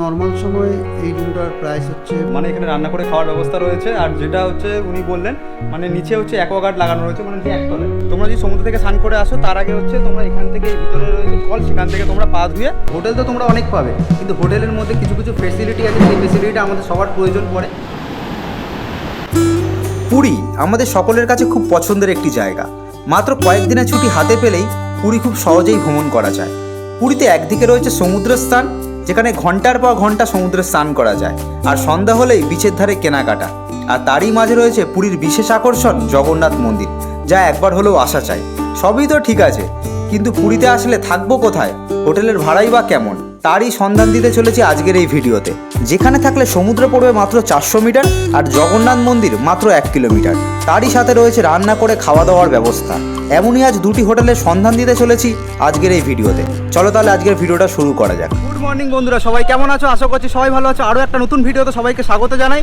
Normal সময় এই রুমটার প্রাইস হচ্ছে মানে এখানে রান্না করে খাওয়ার ব্যবস্থা রয়েছে আর যেটা হচ্ছে উনি বললেন মানে নিচে হচ্ছে অ্যাকোয়াগার্ড লাগানো রয়েছে মানে যে একতলায়। তোমরা যদি সমুদ্র থেকে স্নান করে আসো তার আগে হচ্ছে তোমরা এখান থেকে ভিতরে রয়েছে কল সেখান থেকে তোমরা পা ধুয়ে হোটেল তো তোমরা অনেক পাবে কিন্তু হোটেলের মধ্যে কিছু কিছু ফেসিলিটি আছে সেই ফেসিলিটিটা আমাদের সবার প্রয়োজন পড়ে। পুরী আমাদের সকলের কাছে খুব পছন্দের একটি জায়গা। মাত্র কয়েকদিনের ছুটি হাতে পেলেই পুরী খুব সহজেই ভ্রমণ করা যায়। পুরীতে একদিকে রয়েছে সমুদ্র স্থান যেখানে ঘণ্টার পর ঘণ্টা সমুদ্রে স্নান করা যায়। আর সন্ধ্যা হলেই বিচের ধারে কেনাকাটা। আর তারই মাঝে রয়েছে পুরীর বিশেষ আকর্ষণ, জগন্নাথ মন্দির, যা একবার হলেও আসা চাই। সবই তো ঠিক আছে, কিন্তু পুরীতে আসলে থাকব কোথায়? হোটেলের ভাড়াই বা কেমন? তারই সন্ধান দিতে চলেছি আজকের এই ভিডিওতে। যেখানে থাকলে সমুদ্র পড়বে মাত্র চারশো মিটার আর জগন্নাথ মন্দির মাত্র এক কিলোমিটার। তারই সাথে রয়েছে রান্না করে খাওয়া দাওয়ার ব্যবস্থা। এমনই আজ দুটি হোটেলের সন্ধান দিতে চলেছি আজকের এই ভিডিওতে। চলো তাহলে আজকের ভিডিওটা শুরু করা যাক। গুড মর্নিং বন্ধুরা, সবাই কেমন আছো? আশা করছি সবাই ভালো আছো। আরও একটা নতুন ভিডিওতে সবাইকে স্বাগত জানাই।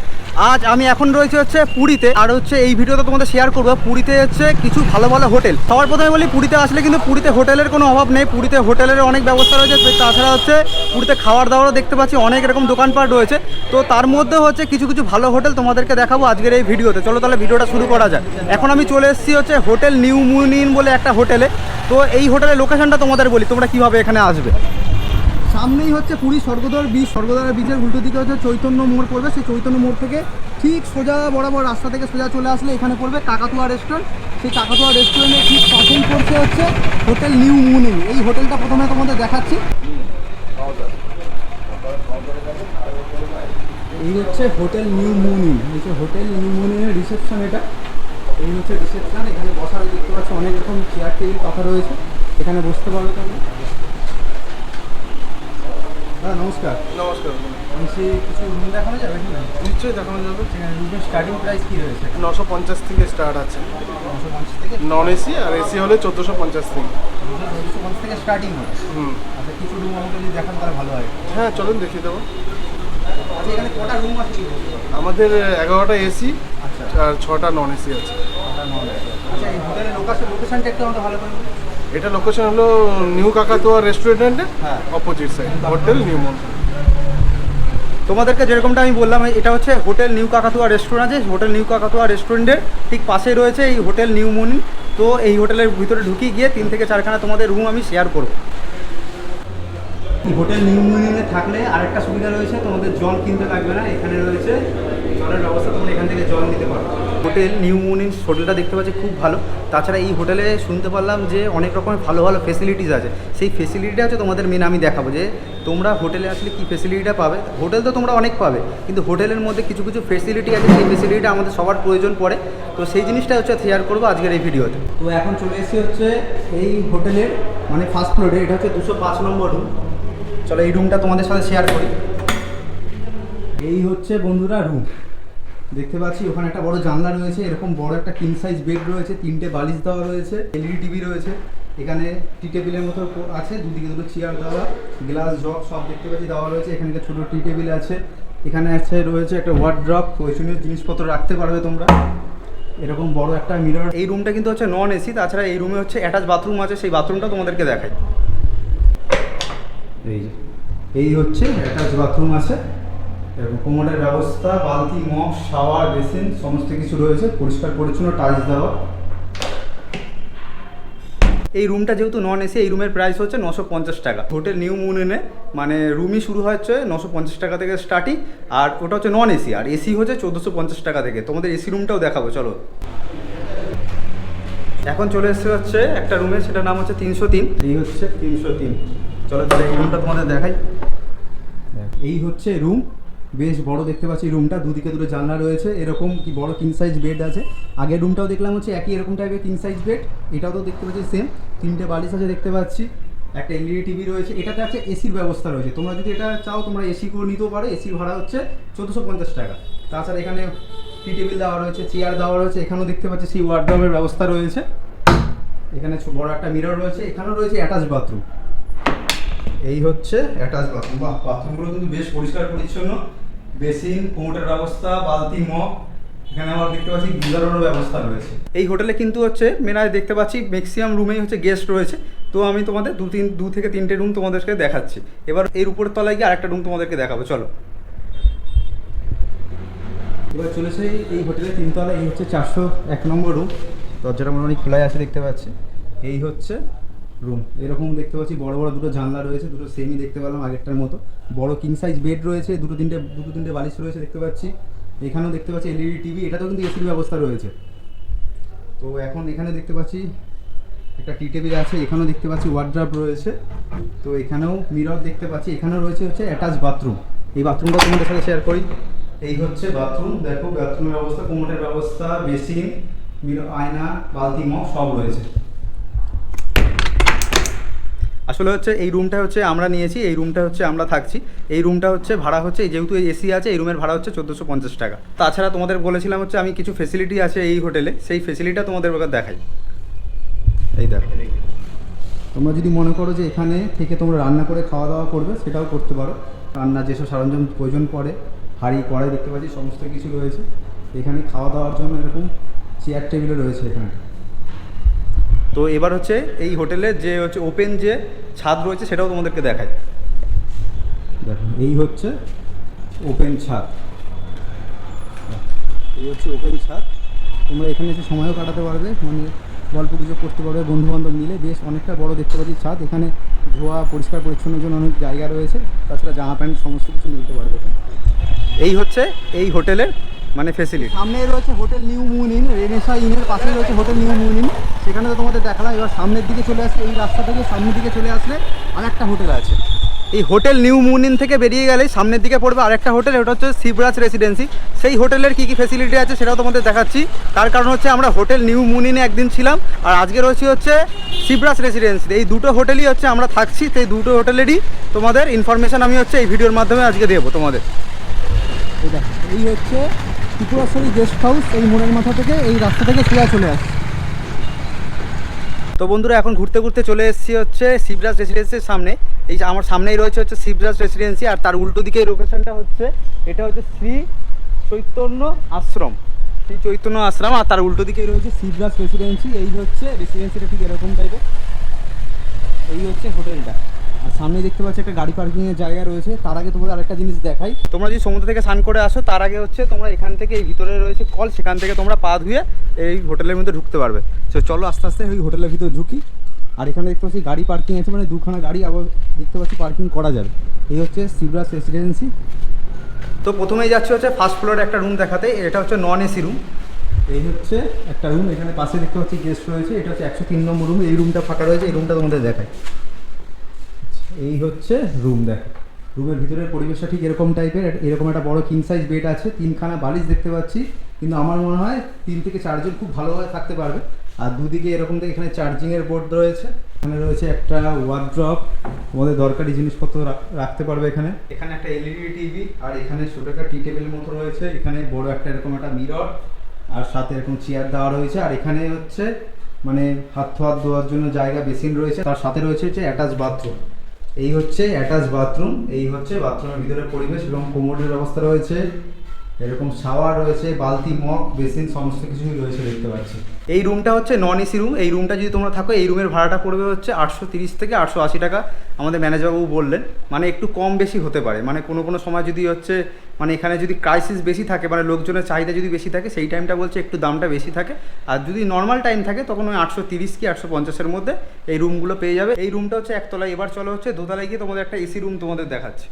আজ আমি এখন রয়েছে হচ্ছে পুরীতে। আর হচ্ছে এই ভিডিওতে তোমাদের শেয়ার করব। পুরীতে হচ্ছে কিছু ভালো ভালো হোটেল। সবার প্রথমে বলি, পুরীতে আসলে কিন্তু পুরীতে হোটেলের কোনো অভাব নেই। পুরীতে হোটেলের অনেক ব্যবস্থা রয়েছে। তাছাড়া হচ্ছে পুরীতে খাওয়ার দাওয়ারও দেখতে পাচ্ছি। অনেক এরকম দোকানপাট রয়েছে। তো তার মধ্যে হচ্ছে কিছু কিছু ভালো হোটেল তোমাদেরকে দেখাবো আজকের এই ভিডিওতে। চলো তাহলে ভিডিওটা শুরু করা যাক। এখন আমি চলে এসেছি হচ্ছে হোটেল নিউ মুনিন বলে একটা হোটেলে। তো এই হোটেলের লোকেশনটা তোমাদের বলি। তোমরা কীভাবে এখানে আসবে। সামনেই হচ্ছে পুরী স্বর্গদ্বার বীজ স্বর্গদ্বার বীচের উল্টো দিকে হচ্ছে চৈতন্য মোড় পড়বে। সেই চৈতন্য মোড় থেকে ঠিক সোজা বরাবর রাস্তা থেকে সোজা চলে আসলে এখানে পড়বে কাকাতুয়া রেস্টুরেন্ট সেই কাকাতুয়া রেস্টুরেন্টের ঠিক পাশেই পড়ছে হচ্ছে হোটেল নিউ মুনিং। এই হোটেলটা প্রথমে তোমাদের দেখাচ্ছি। এই হচ্ছে হোটেল নিউ মুনিং। হচ্ছে হোটেল নিউ মুনিংয়ের রিসেপশন এটা। এই হচ্ছে রিসেপশন এখানে বসার দেখতে পাচ্ছ অনেক রকম চেয়ার টেবিল পাতা রয়েছে। এখানে বসতে পারবে তোমরা। হ্যাঁ নমস্কার। নমস্কার। বলছি কিছু রুম দেখানো যাবে কি না? নিশ্চয়ই দেখানো যাবে। রুমের স্টার্টিং প্রাইস কী রয়েছে? নশো পঞ্চাশ থেকে স্টার্ট আছে। নশো পঞ্চাশ থেকে নন এসি আর এসি হলে চোদ্দোশো পঞ্চাশ থেকে। দুশো পঞ্চাশ থেকে স্টার্টিং হয় হুম। আচ্ছা কিছু রুম আমাকে যদি দেখান তাহলে ভালো হয়। হ্যাঁ চলুন দেখিয়ে দেবো। আচ্ছা এখানে কটা রুম আছে? আমাদের এগারোটা এসি আচ্ছা। আর ছটা নন এসি আছে নন আচ্ছা এই হোটেলের লোকেশন লোকেশনটা একটু আমাকে ভালো করে। এটা লোকেশন হলো নিউ কাকাতুয়া রেস্টুরেন্টের। অপোজিট সাইড হোটেল নিউ মন তোমাদেরকে যেরকমটা আমি বললাম এটা হচ্ছে হোটেল নিউ কাকাতুয়া রেস্টুরেন্ট আছে। হোটেল নিউ কাকাতুয়া রেস্টুরেন্টের ঠিক পাশেই রয়েছে এই হোটেল নিউ মুনি তো এই হোটেলের ভিতরে ঢুকিয়ে গিয়ে তিন থেকে চারখানা তোমাদের রুম আমি শেয়ার করব। হোটেল নিউ মুনিনে থাকলে আরেকটা সুবিধা রয়েছে, তোমাদের জল কিনতে লাগবে না, এখানে রয়েছে জলের ব্যবস্থা, তোমরা এখান থেকে জল নিতে পারো। হোটেল নিউ মুনিন হোটেলটা দেখতে পাচ্ছি খুব ভালো। তাছাড়া এই হোটেলে শুনতে পারলাম যে অনেক রকমের ভালো ভালো ফেসিলিটিস আছে। সেই ফেসিলিটিটা হচ্ছে তোমাদের মেন আমি দেখাবো যে তোমরা হোটেলে আসলে কী ফেসিলিটিটা পাবে। হোটেল তো তোমরা অনেক পাবে, কিন্তু হোটেলের মধ্যে কিছু কিছু ফেসিলিটি আছে, সেই ফেসিলিটিটা আমাদের সবার প্রয়োজন পড়ে। তো সেই জিনিসটা হচ্ছে শেয়ার করব আজকের এই ভিডিওতে তো। এখন চলে এসেছি হচ্ছে এই হোটেলের মানে ফার্স্ট ফ্লোরে এটা হচ্ছে দুশো পাঁচ নম্বর রুম চলো এই রুমটা তোমাদের সাথে শেয়ার করি। এই হচ্ছে বন্ধুরা রুম দেখতে পাচ্ছি ওখানে একটা বড় জানলা রয়েছে, এরকম বড় একটা কিং সাইজ বেড রয়েছে, তিনটে বালিশ দেওয়া রয়েছে এলইডি টিভি রয়েছে, এখানে টি টেবিলের মতো আছে, দুদিকে দুটো চেয়ার দেওয়া গ্লাস জগ সব দেখতে পাচ্ছি দেওয়া রয়েছে, এখানে ছোটো টি টেবিল আছে, এখানে আছে রয়েছে একটা ওয়ার্ড্রপ প্রয়োজনীয় জিনিসপত্র রাখতে পারবে তোমরা। এরকম বড় একটা মিরর এই রুমটা কিন্তু হচ্ছে নন এসি তাছাড়া এই রুমে হচ্ছে অ্যাটাচ বাথরুম আছে, সেই বাথরুমটা তোমাদেরকে দেখাই। এই এই হচ্ছে অ্যাটাচ বাথরুম আছে। এরকম কোমরের ব্যবস্থা, বালতি, মগ, শাওয়ার, বেসিন, সমস্ত কিছু রয়েছে। পরিষ্কার, পরিচ্ছন্ন টাইলস দেওয়া। এই রুমটা যেহেতু নন এসি এই রুমের প্রাইস হচ্ছে নশো পঞ্চাশ টাকা। হোটেল নিউ মুনেনে মানে রুমই শুরু হচ্ছে নশো পঞ্চাশ টাকা থেকে স্টার্টিং আর ওটা হচ্ছে নন এসি আর এসি হচ্ছে চোদ্দোশো পঞ্চাশ টাকা থেকে। তোমাদের এসি রুমটাও দেখাবো, চলো। এখন চলে এসে হচ্ছে একটা রুমে সেটার নাম হচ্ছে তিনশো তিন। এই হচ্ছে তিনশো তিন। চলো তাহলে এই রুমটা তোমাদের দেখাই। এই হচ্ছে রুম বেশ বড় দেখতে পাচ্ছি রুমটা দুদিকে দুটো জানলা রয়েছে। এরকম কি বড় কিং সাইজ বেড আছে। আগের রুমটাও দেখলাম হচ্ছে একই এরকম টাইপের কিং সাইজ বেড এটাও তো দেখতে পাচ্ছি সেম তিনটে বালিশ আছে দেখতে পাচ্ছি। একটা এলইডি টিভি রয়েছে। এটাতে আছে এসির ব্যবস্থা রয়েছে। তোমরা যদি এটা চাও, তোমরা এসি করে নিতেও পারো। এসির ভাড়া হচ্ছে চোদ্দোশো পঞ্চাশ টাকা। তাছাড়া এখানে টি টেবিল দেওয়া রয়েছে চেয়ার দেওয়া রয়েছে। এখানেও দেখতে পাচ্ছি সেই ওয়ার্ড্রমের ব্যবস্থা রয়েছে। এখানে বড় একটা মিরর রয়েছে। এখানেও রয়েছে অ্যাটাচ বাথরুম এই হচ্ছে অ্যাটাচ বাথরুম বাহ বাথরুমগুলো কিন্তু বেশ পরিষ্কার পরিচ্ছন্ন। বেসিন কোমোটের ব্যবস্থা বালতি মগ। এখানে আবার দেখতে পাচ্ছি গিজারেরও ব্যবস্থা রয়েছে। এই হোটেলে কিন্তু হচ্ছে মেনায় দেখতে পাচ্ছি ম্যাক্সিমাম রুমেই হচ্ছে গেস্ট রয়েছে। তো আমি তোমাদের দু তিন দু থেকে তিনটে রুম তোমাদেরকে দেখাচ্ছি। এবার এর উপরের তলায় গিয়ে আরেকটা রুম তোমাদেরকে দেখাবো চলো। এবার চলেছে এই হোটেলের তিনতলা এই হচ্ছে চারশো এক নম্বর রুম দরজাটা মোটামুটি খোলাই আছে দেখতে পাচ্ছি। এই হচ্ছে রুম। এরকম দেখতে পাচ্ছি, বড় বড় দুটো জানলা রয়েছে, দুটো সেমি দেখতে পেলাম আগেরটার মতো। বড় কিং সাইজ বেড রয়েছে, দুটো তিনটে দুটো তিনটে বালিশ রয়েছে দেখতে পাচ্ছি। এখানেও দেখতে পাচ্ছি এলইডি টিভি এটাতেও কিন্তু এসির ব্যবস্থা রয়েছে। তো এখন এখানে দেখতে পাচ্ছি, একটা টি টেবিল আছে, এখানেও দেখতে পাচ্ছি ওয়ার্ড্রাপ রয়েছে। তো এখানেও মিরর দেখতে পাচ্ছি, এখানেও রয়েছে হচ্ছে অ্যাটাচ বাথরুম এই বাথরুমটা তোমাদের সাথে শেয়ার করি। এই হচ্ছে বাথরুম দেখো বাথরুমের ব্যবস্থা, কোমোটের ব্যবস্থা বেসিন মিরর আয়না, বালতি মগ সব রয়েছে। আসলে হচ্ছে এই রুমটা হচ্ছে আমরা নিয়েছি, এই রুমটা হচ্ছে আমরা থাকছি। এই রুমটা হচ্ছে ভাড়া হচ্ছে যেহেতু এসি আছে, এই রুমের ভাড়া হচ্ছে চোদ্দোশো পঞ্চাশ টাকা। তাছাড়া তোমাদের বলেছিলাম হচ্ছে আমি কিছু ফেসিলিটি আছে এই হোটেলে সেই ফেসিলিটিটা তোমাদের দেখাই। এই দেখো। তোমরা যদি মনে করো যে এখানে থেকে তোমরা রান্না করে খাওয়া দাওয়া করবে, সেটাও করতে পারো। রান্না যেসব সরঞ্জাম প্রয়োজন পড়ে, হাঁড়ি, কড়াই দেখতে পাচ্ছি, সমস্ত কিছু রয়েছে। এখানে খাওয়া দাওয়ার জন্য এরকম চেয়ার টেবিলও রয়েছে এখানে। তো এবার হচ্ছে এই হোটেলের যে হচ্ছে ওপেন যে ছাদ রয়েছে সেটাও তোমাদেরকে দেখাই। দেখো, এই হচ্ছে ওপেন ছাদ। এই হচ্ছে ওপেন ছাদ। তোমরা এখানে এসে সময়ও কাটাতে পারবে মানে গল্প গুজব করতে পারবে বন্ধু বান্ধব মিলে। বেশ অনেকটা বড় দেখতে পাচ্ছি ছাদ। এখানে ধোয়া, পরিষ্কার পরিচ্ছন্নের জন্য অনেক জায়গা রয়েছে। তাছাড়া জামা প্যান্ট, সমস্ত কিছু নিতে পারবে। এই হচ্ছে এই হোটেলের মানে ফেসিলিটি সামনে রয়েছে hotel new moon inn renaissance ইনের পাশে রয়েছে হোটেল নিউ মুন ইন সেখানে তো তোমাদের দেখালাম এবার সামনের দিকে চলে আসলে এই রাস্তা থেকে সামনের দিকে চলে আসলে আর একটা হোটেল আছে। এই হোটেল নিউ মুন ইন থেকে বেরিয়ে গেলেই সামনের দিকে পড়বে আরেকটা হোটেল ওটা হচ্ছে শিবরাজ রেসিডেন্সি সেই হোটেলের কী কী ফেসিলিটি আছে সেটাও তোমাদের দেখাচ্ছি। তার কারণ হচ্ছে আমরা হোটেল নিউ মুন ইনে একদিন ছিলাম আর আজকে রয়েছি হচ্ছে শিবরাজ রেসিডেন্সি এই দুটো হোটেলই হচ্ছে আমরা থাকছি সেই দুটো হোটেলেরই তোমাদের ইনফরমেশন আমি হচ্ছে এই ভিডিওর মাধ্যমে আজকে দেবো তোমাদের। এই হচ্ছে ত্রিপুরাশ্বরী গেস্ট হাউস এই মোড়ের মাথা থেকে, এই রাস্তা থেকে সোজা চলে আসছে তো বন্ধুরা, এখন ঘুরতে ঘুরতে চলে এসেছি হচ্ছে শিবরাজ রেসিডেন্সির সামনে। এই আমার সামনেই রয়েছে হচ্ছে শিবরাজ রেসিডেন্সি আর তার উল্টো দিকে লোকেশনটা হচ্ছে, এটা হচ্ছে শ্রী চৈতন্য আশ্রম। শ্রী চৈতন্য আশ্রম, আর তার উল্টো দিকেই রয়েছে শিবরাজ রেসিডেন্সি এই হচ্ছে রেসিডেন্সিটা ঠিক এরকম টাইপের এই হচ্ছে হোটেলটা আর সামনে দেখতে পাচ্ছি একটা গাড়ি পার্কিং এর জায়গা রয়েছে। তার আগে তোমাদের আরেকটা জিনিস দেখাই। তোমরা যদি সমুদ্র থেকে স্নান করে আসো, তার আগে হচ্ছে তোমরা এখান থেকে এই ভিতরে রয়েছে কল, সেখান থেকে তোমরা পা ধুয়ে এই হোটেলের মধ্যে ঢুকতে পারবে। তো চলো আস্তে আস্তে ওই হোটেলের ভিতরে ঢুকি। আর এখানে দেখতে পাচ্ছি গাড়ি পার্কিং আছে মানে দুখানা গাড়ি আবার দেখতে পাচ্ছি পার্কিং করা যাবে। এই হচ্ছে শিবরাজ রেসিডেন্সি তো প্রথমেই যাচ্ছে হচ্ছে ফার্স্ট ফ্লোরে একটা রুম দেখাতে। এটা হচ্ছে নন এসি রুম এই হচ্ছে একটা রুম এখানে পাশে দেখতে পাচ্ছি গেস্ট রয়েছে। এটা হচ্ছে একশো তিন নম্বর রুম এই রুমটা ফাঁকা রয়েছে। এই রুমটা তোমাদের দেখায় এই হচ্ছে রুম দেখো। রুমের ভিতরের পরিবেশটা ঠিক এরকম টাইপের এরকম একটা বড় কিং সাইজ বেড আছে, তিনখানা বালিশ দেখতে পাচ্ছি। কিন্তু আমার মনে হয় তিন থেকে চারজন খুব ভালোভাবে থাকতে পারবে। আর দুদিকে এরকম থেকে এখানে চার্জিংয়ের বোর্ড রয়েছে। এখানে রয়েছে একটা ওয়ার্ড্রপ তোমাদের দরকারি জিনিসপত্র রাখ- রাখতে পারবে এখানে। এখানে একটা এলইডি টিভি আর এখানে ছোটো একটা টি টেবিল মতো রয়েছে। এখানে বড় একটা এরকম একটা মিরর আর সাথে এরকম চেয়ার দেওয়া রয়েছে। আর এখানে হচ্ছে মানে হাত হাত ধোয়ার জন্য জায়গা বেসিন রয়েছে। তার সাথে রয়েছে হচ্ছে অ্যাটাচ বাথরুম এই হচ্ছে অ্যাটাচ বাথরুম এই হচ্ছে বাথরুমের ভিতরে পরিবেশ এবং কোমোডের ব্যবস্থা রয়েছে। এরকম শাওয়ার রয়েছে, বালতি, মগ, বেসিন, সমস্ত কিছুই রয়েছে দেখতে পাচ্ছি। এই রুমটা হচ্ছে নন এসি রুম এই রুমটা যদি তোমরা থাকো, এই রুমের ভাড়াটা পড়বে হচ্ছে আটশো তিরিশ থেকে আটশো আশি টাকা। আমাদের ম্যানেজারবাবু বললেন মানে একটু কম বেশি হতে পারে। মানে কোনো কোনো সময় যদি হচ্ছে মানে এখানে যদি ক্রাইসিস বেশি থাকে মানে লোকজনের চাহিদা যদি বেশি থাকে, সেই টাইমটা বলছে একটু দামটা বেশি থাকে। আর যদি নর্মাল টাইম থাকে, তখন ওই আটশো তিরিশ কি আটশো পঞ্চাশের মধ্যে এই রুমগুলো পেয়ে যাবে। এই রুমটা হচ্ছে একতলায়। এবার চলো হচ্ছে দোতলায় গিয়ে তোমাদের একটা এসি রুম তোমাদের দেখাচ্ছে।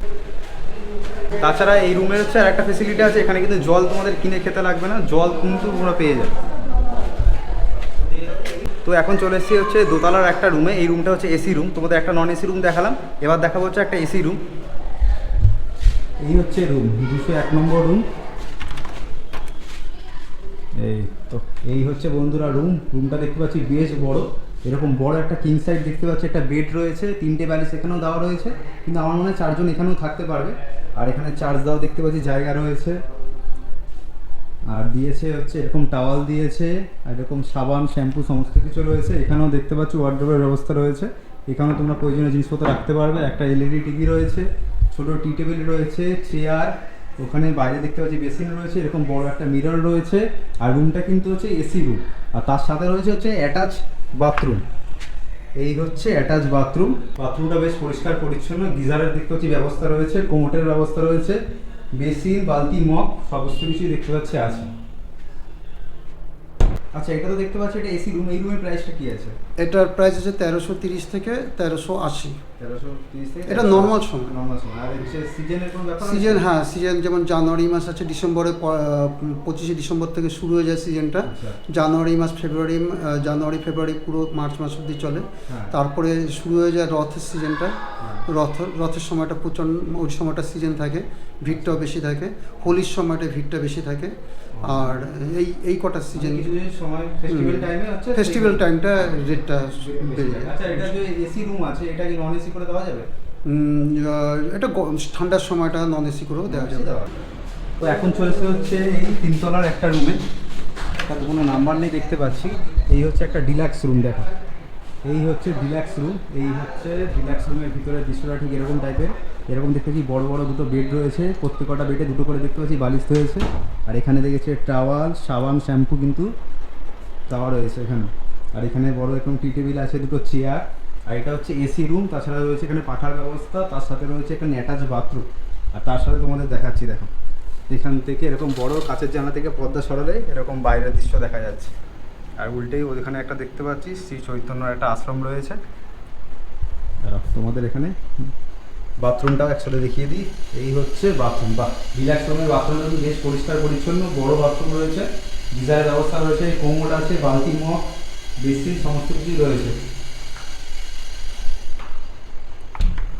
তাছাড়া এই রুমের হচ্ছে একটা ফেসিলিটি আছে, এখানে কিন্তু জল তোমাদের কিনে খেতে লাগবে না, জল কিন্তু তোমরা পেয়ে যাবে। তো এখন চলে এসেছি হচ্ছে দোতলার একটা রুমে এই রুমটা হচ্ছে এসি রুম তোমাদের একটা নন এসি রুম দেখালাম, এবার দেখাবো হচ্ছে একটা এসি রুম এই হচ্ছে রুম দুশো এক নম্বর রুম এই তো, এই হচ্ছে বন্ধুরা রুম রুমটা দেখতে পাচ্ছি বেশ বড়, এরকম বড় একটা কিং সাইড দেখতে পাচ্ছি, একটা বেড রয়েছে, তিনটে ব্যালিশ এখানেও দেওয়া রয়েছে, কিন্তু আমার মনে হয় চারজন এখানেও থাকতে পারবে। আর এখানে চার্জ দেওয়া দেখতে পাচ্ছি জায়গা রয়েছে। আর দিয়েছে হচ্ছে এরকম টাওয়াল দিয়েছে, আর এরকম সাবান শ্যাম্পু সমস্ত কিছু রয়েছে। এখানেও দেখতে পাচ্ছি ওয়ার্ড্রোবের ব্যবস্থা রয়েছে। এখানেও তোমরা প্রয়োজনীয় জিনিসপত্র রাখতে পারবে। একটা এলইডি টিভি রয়েছে, ছোট টি টেবিল রয়েছে চেয়ার ওখানে বাইরে দেখতে পাচ্ছি বেসিন রয়েছে, এরকম বড় একটা মিরর রয়েছে। আর রুমটা কিন্তু হচ্ছে এসি রুম আর তার সাথে রয়েছে হচ্ছে অ্যাটাচ বাথরুম এই হচ্ছে অ্যাটাচ বাথরুম বাথরুমটা বেশ পরিষ্কার, পরিচ্ছন্ন। গিজারের দেখতে পাচ্ছি ব্যবস্থা রয়েছে কোমোটের ব্যবস্থা রয়েছে, বেসিন, বালতি, মগ, সমস্ত কিছুই দেখতে পাচ্ছি আছে। আচ্ছা এটা তো দেখতে পাচ্ছি, এটা এসি রুম এই রুমের প্রাইসটা কি আছে? এটার প্রাইস আছে তেরোশো তিরিশ থেকে তেরোশো আশি। এটা। নর্মাল সময়? সিজন হ্যাঁ সিজন যেমন জানুয়ারি মাস আছে ডিসেম্বরে পঁচিশে ডিসেম্বর থেকে শুরু হয়ে যায় সিজনটা আচ্ছা। জানুয়ারি মাস ফেব্রুয়ারি জানুয়ারি ফেব্রুয়ারি পুরো মার্চ মাস অবধি চলে। হ্যাঁ। তারপরে শুরু হয়ে যায় রথের সিজনটা হ্যাঁ। রথ রথের সময়টা প্রচণ্ড ওই সময়টা সিজন থাকে ভিড়টাও বেশি থাকে। হোলির সময়টা ভিড়টা বেশি থাকে। আর এই এই কটা সিজন ফেস্টিভ্যাল টাইমটা রেটটা বেড়ে যায়। আচ্ছা এটা যে এসি রুম আছে এটা কি নন এসি করে দেওয়া যাবে? এটা ঠান্ডার সময়টা নন এসি করেও দেওয়া যাবে। তো এখন চলেছে হচ্ছে এই তিনতলার একটা রুমে। তার কোনো নাম্বার নেই দেখতে পাচ্ছি। এই হচ্ছে একটা ডিলাক্স রুম দেখো। এই হচ্ছে ডিলাক্স রুম এই হচ্ছে ডিলাক্স রুমের ভিতরে দৃশ্যটা ঠিক এরকম টাইপের এরকম দেখতে পাচ্ছি বড় বড় দুটো বেড রয়েছে। প্রত্যেকটা বেডে দুটো করে দেখতে পাচ্ছি বালিশ রয়েছে। আর এখানে দেখেছি টাওয়াল সাবান শ্যাম্পু কিন্তু দেওয়া রয়েছে এখানে। আর এখানে বড় এরকম টি টেবিল আছে দুটো চেয়ার আর এটা হচ্ছে এসি রুম, তাছাড়া রয়েছে এখানে পাখার ব্যবস্থা, তার সাথে রয়েছে এখানে অ্যাটাচ বাথরুম। আর তার সাথে তোমাদের দেখাচ্ছি, দেখো। এখান থেকে এরকম বড় কাঁচের জানলা থেকে পর্দা সরালে এরকম বাইরের দৃশ্য দেখা যাচ্ছে। আর উল্টেই ওখানে একটা দেখতে পাচ্ছি, শ্রী চৈতন্যর একটা আশ্রম রয়েছে। তোমাদের এখানে বাথরুমটাও একসাথে দেখিয়ে দিই। এই হচ্ছে বাথরুম। বা রিল্যাক্স রুমের বাথরুম বেশ পরিষ্কার পরিচ্ছন্ন, বড় বাথরুম রয়েছে। গিজারের ব্যবস্থা রয়েছে কোমোড আছে, বালতি মগ, বেসিন, সমস্ত কিছুই রয়েছে।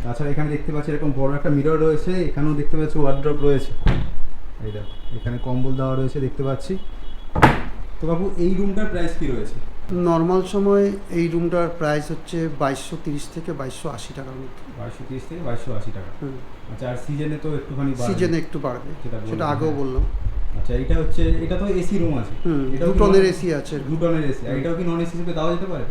তাছাড়া এখানে দেখতে পাচ্ছি এরকম বড় একটা মিরর রয়েছে এখানেও দেখতে পাচ্ছি ওয়ার্ড্রপ রয়েছে। এই দেখো এখানে কম্বল দেওয়া রয়েছে দেখতে পাচ্ছি। তো বাবু এই রুমটার প্রাইস কি রয়েছে? নর্মাল সময় এই রুমটার প্রাইস হচ্ছে বাইশশো তিরিশ থেকে বাইশশো আশি টাকার মধ্যে। বাইশশো তিরিশ থেকে বাইশশো আশি টাকা। আচ্ছা আর সিজনে তো একটুখানি সিজনে একটু বাড়বে। সেটা আগেও। বললাম। আচ্ছা এটা হচ্ছে এটা তো এসি রুম আছে। দু টনের এসি আছে। দু টনের এসি আর এটাও কি নন এসি হিসেবে দেওয়া যেতে পারে?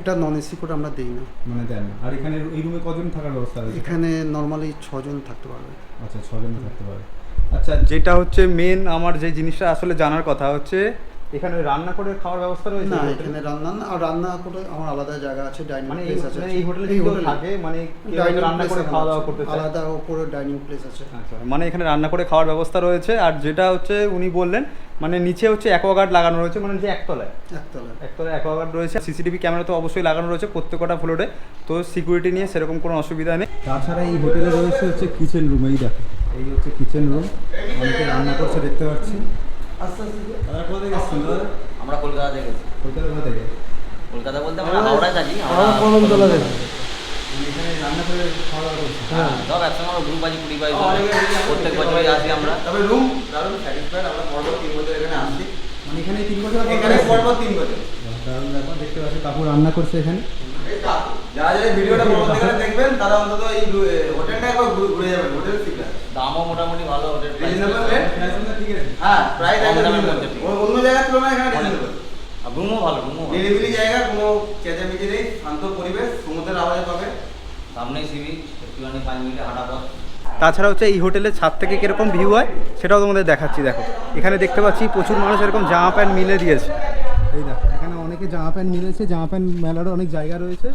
এটা নন এসি কোটা আমরা দেই না। মানে দেন না। আর এখানে এই রুমে কজন থাকার ব্যবস্থা আছে এখানে নর্মালি ছজন থাকতে পারবে। আচ্ছা ছজন থাকতে পারে আচ্ছা যেটা হচ্ছে মেন আমার যে জিনিসটা আসলে জানার কথা হচ্ছে এখানে রান্না করে খাওয়ার ব্যবস্থা রয়েছে না এখানে রান্না না আর রান্না করে আমার আলাদা জায়গা আছে ডাইনিং মানে প্লেস আছে। এই হোটেলে এই হোটেলে। থাকে? মানে রান্না করে খাওয়া দাওয়া করতে আলাদা উপরে ডাইনিং প্লেস আছে। আচ্ছা মানে এখানে রান্না করে খাওয়ার ব্যবস্থা রয়েছে আর যেটা হচ্ছে উনি বললেন মানে নিচে হচ্ছে অ্যাকোয়াগার্ড লাগানো রয়েছে মানে যে একতলায়। একতলা একতলায় অ্যাকোয়াগার্ড রয়েছে সিসিটিভি ক্যামেরা তো অবশ্যই লাগানো রয়েছে প্রত্যেকটা ফ্লোরে তো সিকিউরিটি নিয়ে সেরকম কোনো অসুবিধা নেই। তাছাড়া এই হোটেলে রয়েছে হচ্ছে কিচেন রুম এই দেখো এই হচ্ছে কিচেন রুম অনেকে রান্না করছে দেখতে পাচ্ছি। এসছেন দাদা আমরা কলকাতা থেকে। কলকাতা কোথা থেকে? কলকাতা বলতে আমরা হাওড়ায় থাকি আমরা কলমতলা থেকে। এখানে রান্না করে খাওয়া দাওয়া করছে? হ্যাঁ। সব একসঙ্গে আমরা গ্রুপ আছি কুড়ি বাইশ প্রত্যেক বছরই আসি আমরা। তবে রুম দারুণ স্যাটিসফাইড আমরা পরপর তিন বছর এখানে আসছি। মানে এখানে তিন বছর এখানে পরপর তিন বছর। দারুণ ব্যাপার দেখতে পাচ্ছি কাকু রান্না করছে এখানে। যারা যারা ভিডিওটা দেখবেন তারা অন্তত এই হোটেলটা একবার ঘুরে ঘুরে যাবেন হোটেল ঠিক আছে দামও মোটামুটি ভালো হোটেল ঠিক আছে। হ্যাঁ একদম দামের মধ্যে। অন্য- অন্য জায়গার তুলনায় এখানে রুমও ভালো রুমও ভালো। নিরিবিলি জায়গা কোনো চেঁচামেচি নেই শান্ত পরিবেশ সমুদ্রের আওয়াজে পাবে। সামনেই একটুখানি পাঁচ মিনিটে হাঁটা পথ। তাছাড়া হচ্ছে এই হোটেলের ছাদ থেকে কীরকম ভিউ হয় সেটাও তোমাদের দেখাচ্ছি দেখো। এখানে দেখতে পাচ্ছি প্রচুর মানুষ এরকম জামা প্যান্ট মিলে দিয়েছে। এই দেখো এখানে অনেকে জামা প্যান্ট মিলেছে জামা প্যান্ট মেলারও অনেক জায়গা রয়েছে।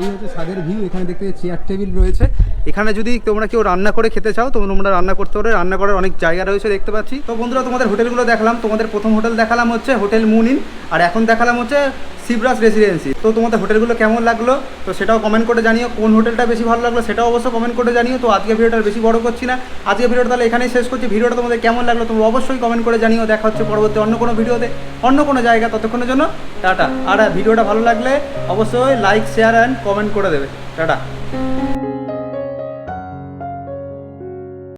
এই হচ্ছে ছাদের ভিউ, এখানে দেখতে চেয়ার টেবিল রয়েছে। এখানে যদি তোমরা কেউ রান্না করে খেতে চাও তোমরা রান্না করতে পারো। রান্না করার অনেক জায়গা রয়েছে দেখতে পাচ্ছি। তো বন্ধুরা, তোমাদের হোটেলগুলো দেখালাম। তোমাদের প্রথম হোটেল দেখালাম হচ্ছে হোটেল মুনিন আর এখন দেখালাম হচ্ছে শিবরাজ রেসিডেন্সি তো তোমাদের হোটেলগুলো কেমন লাগল? তো সেটাও কমেন্ট করে জানিও। কোন হোটেলটা বেশি ভালো লাগল সেটাও অবশ্যই কমেন্ট করে জানিও। তো আজকে ভিডিওটা বেশি বড় করছি না। আজকে ভিডিওটা তাহলে এখানেই শেষ করছি। ভিডিওটা তোমাদের কেমন লাগল তোমরা অবশ্যই কমেন্ট করে জানিও। দেখা হচ্ছে পরবর্তী অন্য কোনো ভিডিওতে অন্য কোনো জায়গা ততক্ষণের জন্য। টাটা। আর ভিডিওটা ভালো লাগলে অবশ্যই লাইক শেয়ার অ্যান্ড কমেন্ট করে দেবে। টাটা।